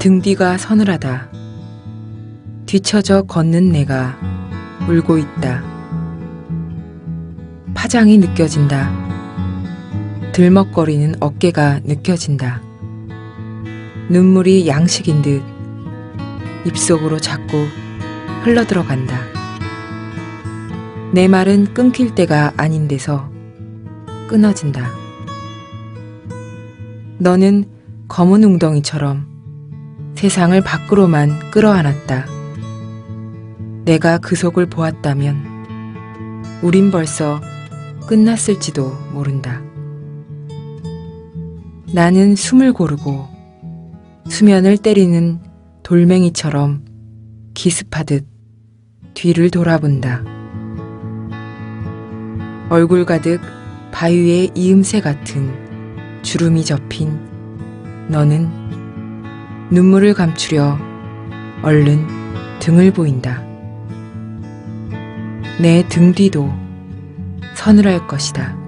등 뒤가 서늘하다. 뒤처져 걷는 내가 울고 있다. 파장이 느껴진다. 들먹거리는 어깨가 느껴진다. 눈물이 양식인 듯 입속으로 자꾸 흘러들어간다. 내 말은 끊길 때가 아닌 데서 끊어진다. 너는 검은 웅덩이처럼 세상을 밖으로만 끌어안았다. 내가 그 속을 보았다면 우린 벌써 끝났을지도 모른다. 나는 숨을 고르고 수면을 때리는 돌멩이처럼 기습하듯 뒤를 돌아본다. 얼굴 가득 바위의 이음새 같은 주름이 접힌 너는 눈물을 감추려 얼른 등을 보인다. 내 등 뒤도 서늘할 것이다.